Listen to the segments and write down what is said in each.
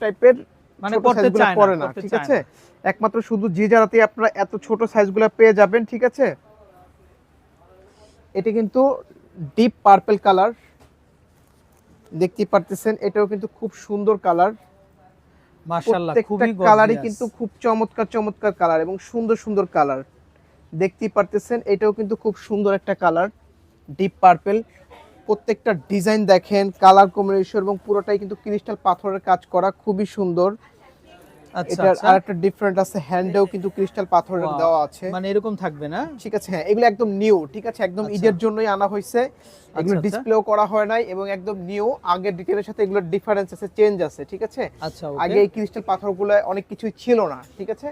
টাইপের মানে করতে চায় না, করে না ঠিক আছে? একমাত্র শুধু যে যারাতে আপনারা এত ছোট সাইজগুলো পেয়ে যাবেন ঠিক আছে? এটা কিন্তু ডিপ পার্পল কালার দেখতে পারতেছেন এটাও কিন্তু খুব সুন্দর কালার মাশাআল্লাহ খুবই কালারই কিন্তু খুব চমৎকার চমৎকার কালার এবং সুন্দর সুন্দর কালার দেখতেই পারতেছেন এটাও কিন্তু খুব সুন্দর একটা কালার ডিপ পার্পল প্রত্যেকটা ডিজাইন দেখেন কালার কম্বিনেশন এবং পুরোটাই কিন্তু ক্রিস্টাল পাথরের কাজ করা খুবই সুন্দর। আচ্ছা এটার আচ্ছা। আরেকটা ডিফারেন্ট আছে হ্যান্ডেও কিন্তু ক্রিস্টাল পাথরের দেওয়া আছে। মানে এরকম থাকবে না? ঠিক আছে হ্যাঁ এগুলো একদম নিউ ঠিক আছে একদম আচ্ছা। ঈদের জন্যই আনা হয়েছে। এগুলো। ডিসপ্লেও করা হয় নাই এবং একদম নিউ আগের ডিটেলের সাথে এগুলোর ডিফারেন্স আছে চেঞ্জ আছে ঠিক আছে? আগে এই ক্রিস্টাল পাথরগুলো অনেক কিছুই ছিল না ঠিক আছে?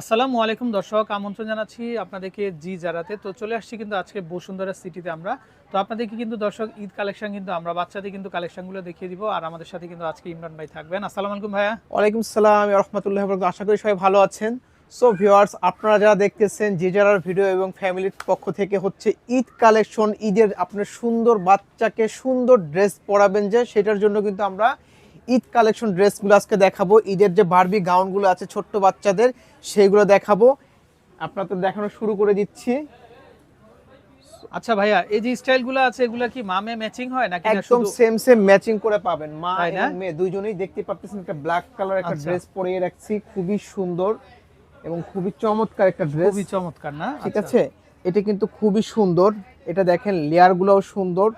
আসসালামু আলাইকুম দর্শক, আমন্ত্রণ জানাচ্ছি আপনাদেরকে জি জারাতে। তো চলে আসছি কিন্তু আজকে বসুন্ধরা সিটিতে আমরা। তো আপনাদেরকে কিন্তু দর্শক, ঈদ কালেকশন কিন্তু আমরা, বাচ্চাদের কিন্তু কালেকশনগুলো দেখিয়ে দিব আর আমাদের সাথে কিন্তু আজকে ইমরান ভাই থাকবেন। আসসালামু আলাইকুম ভাইয়া। ওয়ালাইকুম সালাম, রহমতুল্লাহ আশা করি সবাই ভালো আছেন। সো ভিউয়ার্স আপনারা যারা দেখতেছেন যে যারা ভিডিও এবং ফ্যামিলির পক্ষ থেকে হচ্ছে ঈদ কালেকশন, ঈদের আপনার সুন্দর বাচ্চাকে সুন্দর ড্রেস পরাবেন যে, সেটার জন্য কিন্তু আমরা ঈদ কালেকশন ড্রেসগুলো আজকে দেখাবো। ঈদের যে বারবি গাউনগুলো আছে ছোট্ট বাচ্চাদের সেইগুলো দেখাবো। আপনাদের দেখানো শুরু করে দিচ্ছি। আচ্ছা ভাইয়া এই যে স্টাইলগুলো আছে এগুলো কি মামে ম্যাচিং হয় নাকি না একদম সেম সেম ম্যাচিং করে পাবেন। মা এবং মেয়ে দুইজনেই দেখতে পাচ্ছেন একটা ব্ল্যাক কালার একটা আচ্ছা। ড্রেস পরিয়ে রাখছি। খুবই সুন্দর এবং খুবই চমৎকার একটা ড্রেস খুবই চমৎকার না? ঠিক আচ্ছা। আছে? এটা কিন্তু খুবই সুন্দর। এটা দেখেন লেয়ার গুলোও সুন্দর।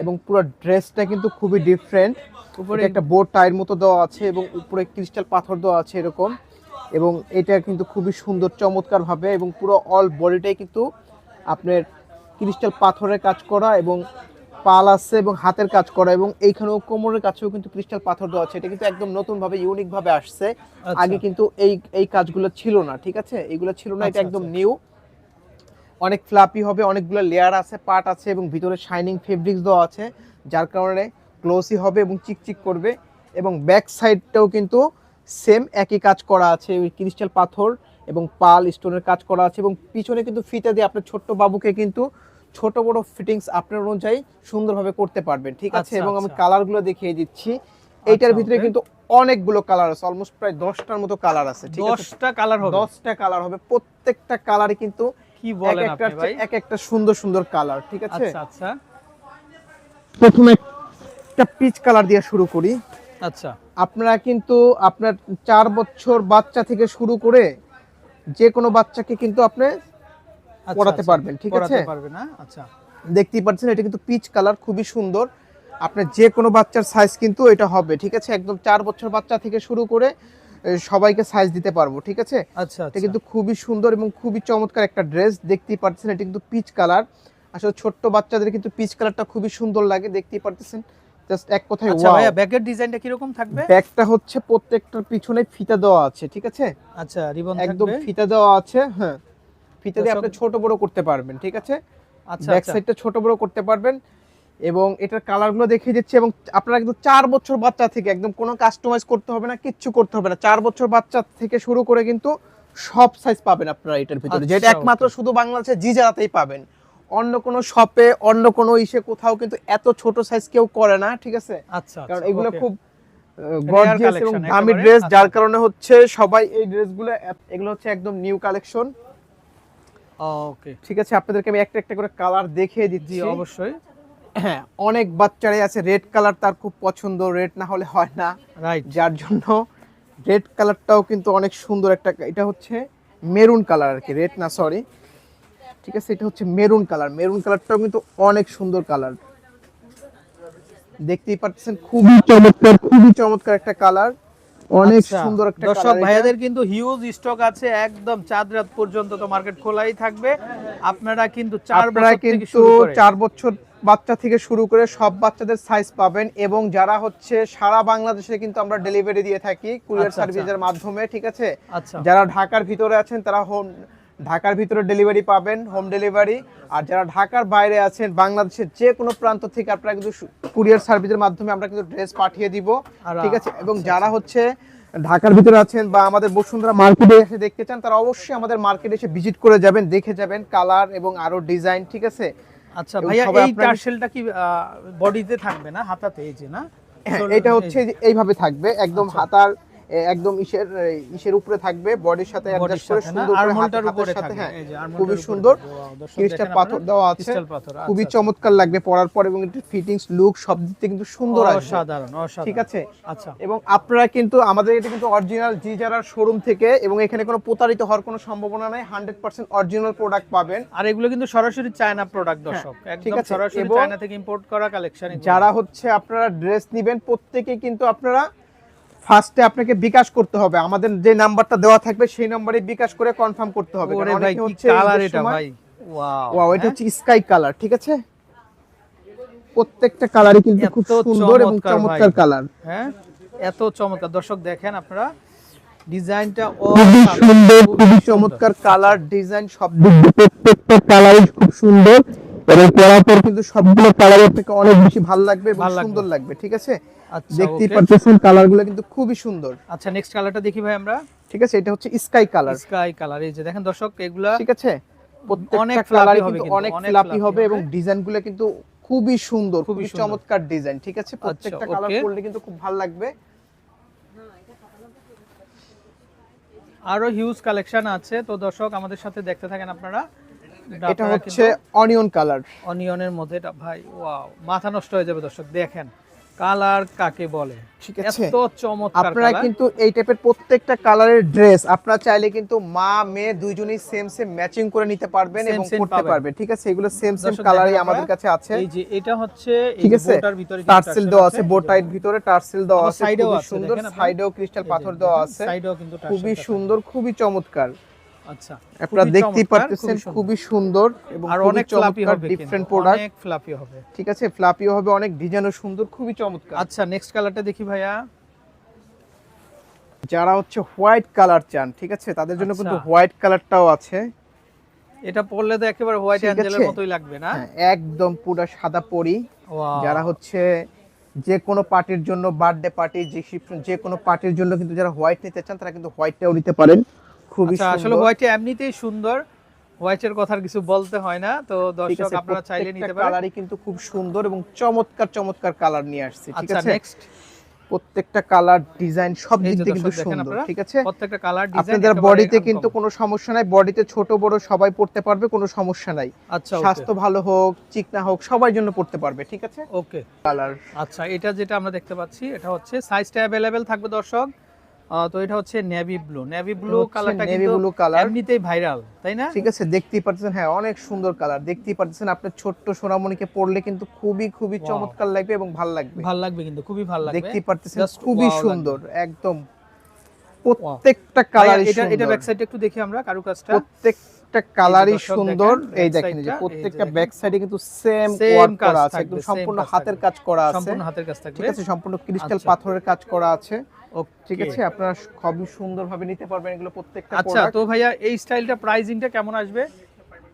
এবং পুরো ড্রেসটা কিন্তু খুবই ডিফারেন্ট উপরে একটা বোর্ড টাইয়ের মতো দেওয়া আছে এবং উপরে ক্রিস্টাল পাথর দেওয়া আছে এরকম। এবং এটা কিন্তু খুবই সুন্দর চমৎকার ভাবে এবং পুরো অল বডিটাই কিন্তু আপনার ক্রিস্টাল পাথরের কাজ করা এবং পাল আছে এবং হাতের কাজ করা এবং এইখানেও কোমরের কাছেও কিন্তু ক্রিস্টাল পাথর দেওয়া আছে। এটা কিন্তু একদম নতুন ভাবে ইউনিক ভাবে আসছে। আচ্ছা। আগে কিন্তু এই এই কাজগুলো ছিল না ঠিক আছে? এগুলো ছিল না এটা আচ্ছা, একদম আচ্ছা। নিউ অনেক ফ্লাপি হবে অনেকগুলো লেয়ার আছে পার্ট আছে এবং ভিতরে শাইনিং ফেব্রিক্স দেওয়া আছে যার কারণে গ্লোসি হবে এবং চিকচিক করবে এবং ব্যাক সাইডটাও কিন্তু সেম একই কাজ করা আছে ওই ক্রিস্টাল পাথর এবং পাল স্টোনের কাজ করা আছে এবং পিছনে কিন্তু ফিতা দিয়ে আপনার ছোট্ট বাবুকে কিন্তু ছোট বড় ফিটিংস আপনার অনুযায়ী সুন্দরভাবে করতে পারবেন ঠিক আছে? আচ্ছা, এবং আমি আচ্ছা। কালারগুলো দেখিয়ে দিচ্ছি। এইটার আচ্ছা, ভিতরে কিন্তু অনেকগুলো কালার আছে অলমোস্ট প্রায় দশটার মতো কালার আছে আছে? দশটা কালার হবে। দশটা কালার হবে প্রত্যেকটা কালারই কিন্তু কি বলেন একটা আপনি ভাই? এক একটা সুন্দর সুন্দর কালার ঠিক আছে? আচ্ছা আচ্ছা। প্রথমে একটা পিচ কালার দিয়ে শুরু করি। আচ্ছা। আপনারা কিন্তু আপনার চার বছর বাচ্চা থেকে শুরু করে যে কোনো বাচ্চাকে কিন্তু আপনি আচ্ছা, পড়াতে আচ্ছা। পারবেন, ঠিক আছে? পারবে আচ্ছা। দেখতেই পাচ্ছেন এটা কিন্তু পিচ কালার খুবই সুন্দর। আপনার যে কোনো বাচ্চার সাইজ কিন্তু এটা হবে ঠিক আছে? একদম চার বছর বাচ্চা থেকে শুরু করে সবাইকে সাইজ দিতে পারব ঠিক আছে? আচ্ছা এটা আচ্ছা। কিন্তু খুবই সুন্দর এবং খুবই চমৎকার একটা ড্রেস দেখতেই পাচ্ছেন এটা কিন্তু পিচ কালার আসলে ছোট্ট বাচ্চাদের কিন্তু পিচ কালারটা খুবই সুন্দর লাগে দেখতেই পারতেছেন। জাস্ট এক কথায় আচ্ছা ভাইয়া ব্যাকের ডিজাইনটা কীরকম থাকবে? ব্যাগটা হচ্ছে প্রত্যেকটার পিছনে ফিতা দেওয়া আছে ঠিক আছে? আচ্ছা রিবন একদম ফিতা দেওয়া আছে হ্যাঁ। ফিতা দিয়ে আপনি ছোট বড় করতে পারবেন ঠিক আছে? আচ্ছা ব্যাক আচ্ছা। সাইডটা ছোট বড় করতে পারবেন। এবং এটার কালারগুলো দেখিয়ে দিচ্ছি এবং আপনারা একদম চার বছর বাচ্চা থেকে একদম কোনো কাস্টমাইজ করতে হবে না কিচ্ছু করতে হবে না। চার বছর বাচ্চা থেকে শুরু করে কিন্তু সব সাইজ পাবেন আপনারা এটার ভিতরে। যেটা আচ্ছা, একমাত্র শুধু বাংলাদেশে জি জারাতেই পাবেন। অন্য কোনো শপে অন্য কোনো ইসে কোথাও কিন্তু এত ছোট সাইজ কেউ করে না ঠিক আছে? আচ্ছা কারণ আচ্ছা, এগুলো খুব গর্জিয়াস এবং দামি ড্রেস যার আচ্ছা। কারণে হচ্ছে সবাই এই ড্রেসগুলো এগুলো হচ্ছে একদম নিউ কালেকশন ওকে ঠিক আছে আপনাদেরকে আমি একটা একটা করে কালার দেখিয়ে দিচ্ছি। অবশ্যই। হ্যাঁ অনেক বাচ্চারাই আছে রেড কালার তার খুব পছন্দ রেড না হলে হয় না। রাইট যার জন্য রেড কালারটাও কিন্তু অনেক সুন্দর একটা এটা হচ্ছে মেরুন কালার আর কি রেড না সরি ঠিক আছে এটা হচ্ছে মেরুন কালার মেরুন কালারটাও কিন্তু অনেক সুন্দর কালার দেখতেই পাচ্ছেন খুবই চমৎকার খুবই চমৎকার একটা কালার অনেক সুন্দর একটা আচ্ছা, দর্শক ভাইয়াদের কিন্তু হিউজ স্টক আছে একদম চাঁদ রাত পর্যন্ত তো মার্কেট খোলাই থাকবে। আপনারা কিন্তু চার বছর থেকে কিন্তু শুরু করে। চার বছর বাচ্চা থেকে শুরু করে সব বাচ্চাদের সাইজ পাবেন এবং যারা হচ্ছে সারা বাংলাদেশে কিন্তু আমরা ডেলিভারি দিয়ে থাকি কুরিয়ার আচ্ছা, সার্ভিসের মাধ্যমে ঠিক আছে? আচ্ছা। যারা ঢাকার ভিতরে আছেন তারা হোম ঢাকার ভিতরে ডেলিভারি পাবেন হোম ডেলিভারি আর যারা ঢাকার বাইরে আছেন বাংলাদেশের যে কোনো প্রান্ত থেকে আপনারা কিন্তু কুরিয়ার সার্ভিসের মাধ্যমে আমরা কিন্তু ড্রেস পাঠিয়ে দিব ঠিক আছে? এবং আচ্ছা, যারা হচ্ছে ঢাকার ভিতরে আছেন বা আমাদের বসুন্ধরা মার্কেটে এসে দেখতে চান তারা অবশ্যই আমাদের মার্কেটে এসে ভিজিট করে যাবেন দেখে যাবেন কালার এবং আরও ডিজাইন ঠিক আছে? আচ্ছা ভাইয়া এই টার্সেলটা কি বডিতে থাকবে না হাতাতে এই যে না হ্যাঁ, এটা হচ্ছে এইভাবে থাকবে একদম আচ্ছা। হাতার একদম ইসের ইসের উপরে থাকবে বডির সাথে অ্যাডজাস্ট করে সুন্দর করে হাতের উপরে সাথে থাকে। হ্যাঁ খুবই সুন্দর। ক্রিস্টাল পাথর দেওয়া আছে। খুবই আচ্ছা, চমৎকার লাগবে পরার পর এবং এটার ফিটিংস লুক সব দিক থেকে কিন্তু সুন্দর আসবে। অসাধারণ অসাধারণ। ঠিক আছে? আচ্ছা। এবং আপনারা কিন্তু আমাদের এটা কিন্তু অরিজিনাল জি যারা শোরুম থেকে এবং এখানে কোনো প্রতারিত হওয়ার কোনো সম্ভাবনা নাই হান্ড্রেড পার্সেন্ট অরিজিনাল প্রোডাক্ট পাবেন। আর এগুলো কিন্তু সরাসরি চায়না প্রোডাক্ট দর্শক। হ্যাঁ, ঠিক একদম আছে, সরাসরি চায়না থেকে ইম্পোর্ট করা কালেকশন যারা হচ্ছে আপনারা ড্রেস নেবেন প্রত্যেকে কিন্তু আপনারা ফার্স্টে আপনাকে বিকাশ করতে হবে। আমাদের যে নাম্বারটা দেওয়া থাকবে সেই নাম্বারে বিকাশ করে কনফার্ম করতে হবে ওরে ভাই কি কালার এটা ভাই? ওয়াও ওয়াও এটা হচ্ছে স্কাই কালার ঠিক আছে? প্রত্যেকটা কালারই কিন্তু খুব সুন্দর এবং চমৎকার কালার হ্যাঁ? এত চমৎকার। দর্শক দেখেন আপনারা ডিজাইনটা সুন্দর খুবই চমৎকার কালার ডিজাইন সব প্রত্যেকটা কালারই খুব সুন্দর। এবং পরার পর কিন্তু সবগুলো কালারের থেকে অনেক বেশি ভালো লাগবে এবং সুন্দর লাগবে ঠিক আছে? দেখতেই okay। পাচ্ছেন কালারগুলো কিন্তু খুবই সুন্দর। আচ্ছা নেক্সট কালারটা দেখি ভাই আমরা। ঠিক আছে এটা হচ্ছে স্কাই কালার স্কাই কালার এই যে দেখেন দর্শক এগুলা ঠিক আছে? অনেক fluffy হবে অনেক ফ্লাপি হবে এবং। ডিজাইনগুলো কিন্তু খুবই সুন্দর খুবই চমৎকার ডিজাইন ঠিক আছে? প্রত্যেকটা কালার। করলে কিন্তু খুব ভালো লাগবে। আরও হিউজ কালেকশন আছে তো দর্শক আমাদের সাথে দেখতে থাকেন আপনারা। এটা হচ্ছে অনিয়ন কালার অনিয়নের মধ্যে এটা ভাই ওয়াও মাথা নষ্ট হয়ে যাবে দর্শক দেখেন। কালার কাকে বলে? ঠিক আছে। এত চমৎকার আপনারা কিন্তু এই টাইপের প্রত্যেকটা কালারের ড্রেস আপনারা চাইলে কিন্তু মা মেয়ে দুইজনই সেম সেম ম্যাচিং করে নিতে পারবেন এবং করতে পাবেন। পারবে ঠিক আছে? এগুলো সেম সেম কালারই আমাদের কাছে আছে। এই যে এটা হচ্ছে এই ঠিক আছে? বোটার ভিতরে কিন্তু টার্সেল দেওয়া আছে বোটাইট ভিতরে টার্সেল দেওয়া আছে সাইডেও খুবই সুন্দর সাইডেও ক্রিস্টাল পাথর দেওয়া আছে। সাইডেও কিন্তু খুবই সুন্দর খুবই চমৎকার। আচ্ছা আপনারা দেখতেই সুন্দর। খুবই সুন্দর এবং আর অনেক ফ্লাপি হবে প্রোডাক্ট অনেক ফ্লাপি হবে। ঠিক আছে ফ্লাপিও হবে অনেক ডিজাইনও সুন্দর খুবই চমৎকার। আচ্ছা নেক্সট কালারটা দেখি ভাইয়া। যারা হচ্ছে হোয়াইট কালার চান ঠিক আছে তাদের জন্য কিন্তু আচ্ছা। হোয়াইট কালারটাও আছে। এটা পরলে তো একেবারে হোয়াইট অ্যাঞ্জেলের মতোই লাগবে না? হ্যাঁ, একদম পুরো সাদা পরি। যারা হচ্ছে যে কোনো পার্টির জন্য বার্থডে পার্টি যে কোনো পার্টির জন্য কিন্তু যারা হোয়াইট নিতে চান তারা কিন্তু হোয়াইটটাও নিতে পারেন। খুবই আচ্ছা আসলে সুন্দর। এমনিতেই সুন্দর। হোয়াইটের কথার কিছু বলতে হয় না। তো দর্শক আপনারা চাইলে নিতে পারেন। কালারই কিন্তু খুব সুন্দর এবং চমৎকার চমৎকার কালার নিয়ে আসছে ঠিক আচ্ছা আছে? নেক্সট প্রত্যেকটা কালার ডিজাইন সব দিক দিয়ে কিন্তু সুন্দর ঠিক আছে? প্রত্যেকটা কালার ডিজাইন আপনাদের বডিতে কিন্তু কোনো সমস্যা নাই। বডিতে ছোট বড় সবাই পড়তে পারবে কোনো সমস্যা নাই। আচ্ছা স্বাস্থ্য ভালো হোক চিকনা হোক সবার জন্য পড়তে পারবে ঠিক আছে? ওকে। কালার আচ্ছা এটা যেটা আমরা দেখতে পাচ্ছি এটা হচ্ছে সাইজটা অ্যাভেলেবেল থাকবে দর্শক। তো এটা হচ্ছে নেভি ব্লু নেভি ব্লু কালারটা নেভি ব্লু কালার এমনিতেই ভাইরাল তাই না? ঠিক আছে দেখতেই পাচ্ছেন হ্যাঁ অনেক সুন্দর কালার দেখতেই পাচ্ছেন আপনার ছোট্ট সোনামণিকে কিন্তু খুবই খুবই চমৎকার লাগবে এবং ভালো লাগবে। ভালো লাগবে কিন্তু খুবই ভালো লাগবে। দেখতেই পাচ্ছেন খুবই সুন্দর একদম। প্রত্যেকটা কালারই এটা এটা ব্যাক সাইডে একটু দেখি আমরা কারুকাজটা। প্রত্যেকটা কালারই সুন্দর। এই দেখেন যে প্রত্যেকটা ব্যাক সাইডে কিন্তু সেম ওয়ার্ক করা আছে একদম সম্পূর্ণ হাতের কাজ করা আছে। সম্পূর্ণ হাতের কাজ থাকবে। ঠিক আছে সম্পূর্ণ ক্রিস্টাল আচ্ছা। পাথরের কাজ করা আছে. ঠিক আছে আপনারা খুবই সুন্দরভাবে নিতে পারবেন এগুলো প্রত্যেকটা আচ্ছা তো ভাইয়া এই স্টাইলটা প্রাইজিংটা কেমন আসবে?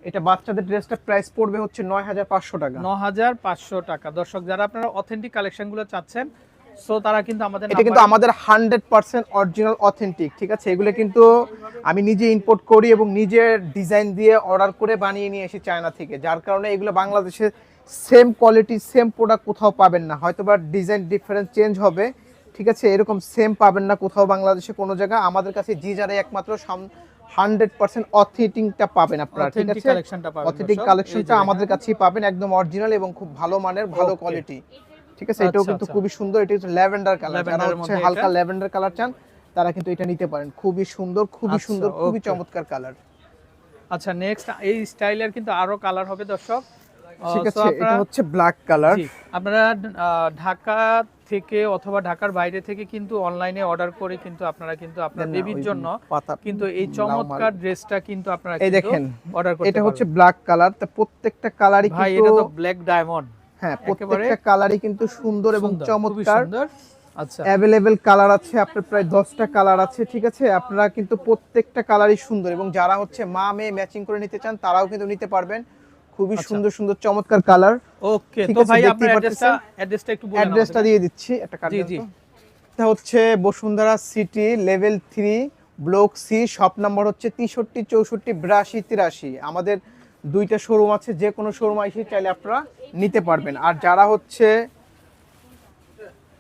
এটা বাচ্চাদের ড্রেসটা প্রাইস পড়বে হচ্ছে নয় হাজার পাঁচশো টাকা। ন হাজার পাঁচশো টাকা। দর্শক যারা আপনারা অথেন্টিক কালেকশনগুলো চাচ্ছেন সো তারা কিন্তু আমাদের এটা কিন্তু আমাদের হান্ড্রেড পার্সেন্ট অরিজিনাল অথেন্টিক ঠিক আছে? এগুলো কিন্তু আমি নিজে ইম্পোর্ট করি এবং নিজে ডিজাইন দিয়ে অর্ডার করে বানিয়ে নিয়ে এসি চায়না থেকে। যার কারণে এগুলো বাংলাদেশে সেম কোয়ালিটি সেম প্রোডাক্ট কোথাও পাবেন না। হয়তো বা ডিজাইন ডিফারেন্স চেঞ্জ হবে ঠিক আছে এরকম সেম পাবেন না কোথাও বাংলাদেশে কোনো জায়গায়। আমাদের কাছে জি যারা একমাত্র হান্ড্রেড পার্সেন্ট অথেন্টিকটা পাবেন আপনারা ঠিক আছে? অথেন্টিক কালেকশনটা আমাদের কাছেই পাবেন একদম অরিজিনাল এবং খুব ভালো মানের ভালো কোয়ালিটি ঠিক আছে এটাও আচ্ছা, কিন্তু আচ্ছা। খুবই সুন্দর এটা হচ্ছে ল্যাভেন্ডার কালার যারা হচ্ছে হালকা ল্যাভেন্ডার কালার চান তারা কিন্তু এটা নিতে পারেন। খুবই সুন্দর খুবই আচ্ছা, সুন্দর খুবই চমৎকার কালার আচ্ছা নেক্সট এই স্টাইলের কিন্তু আরও কালার হবে দর্শক। ঠিক আছে এটা হচ্ছে ব্ল্যাক কালার আপনারা ঢাকা থেকে অথবা ঢাকার বাইরে থেকে কিন্তু অনলাইনে অর্ডার করে কিন্তু আপনারা কিন্তু আপনার বেবির জন্য কিন্তু এই চমৎকার ড্রেসটা কিন্তু আপনারা এই দেখেন, অর্ডার করতে এটা হচ্ছে ব্ল্যাক কালার তা প্রত্যেকটা কালারই কিন্তু ভাই এটা তো ব্ল্যাক ডায়মন্ড হ্যাঁ প্রত্যেকটা কালারই কিন্তু সুন্দর এবং চমৎকার। আচ্ছা। অ্যাভেলেবেল কালার আছে আপনার প্রায় দশটা কালার আছে ঠিক আছে? আপনারা কিন্তু প্রত্যেকটা কালারই সুন্দর এবং যারা হচ্ছে মা মেয়ে ম্যাচিং করে নিতে চান তারাও কিন্তু নিতে পারবেন। খুবই আচ্ছা। সুন্দর সুন্দর চমৎকার কালার ওকে তো ভাই আপনার অ্যাড্রেসটা অ্যাড্রেসটা একটু বলুন অ্যাড্রেসটা দিয়ে দিচ্ছি একটা কার্ড জি, জি। এটা হচ্ছে Bashundhara city level three block C shop number হচ্ছে তেষট্টি চৌষট্টি বিরাশি তিরাশি। আমাদের দুইটা শোরুম আছে যে কোনো শোরুম এসে চাইলে আপনারা নিতে পারবেন। আর যারা হচ্ছে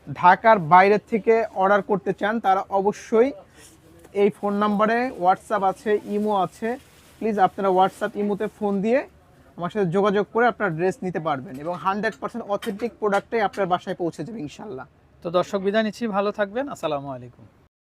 ঢাকার বাইরের থেকে অর্ডার করতে চান তারা অবশ্যই এই ফোন নাম্বারে হোয়াটসঅ্যাপ আছে ইমো আছে। প্লিজ আপনারা হোয়াটসঅ্যাপ ইমোতে ফোন দিয়ে আমার সাথে যোগাযোগ করে আপনার ড্রেস নিতে পারবেন এবং হান্ড্রেড পার্সেন্ট অথেন্টিক প্রোডাক্টটাই আপনার বাসায় পৌঁছে যাবে ইনশাল্লাহ তো দর্শক বিদায় নিচ্ছি, ভালো থাকবেন, আসসালামু আলাইকুম।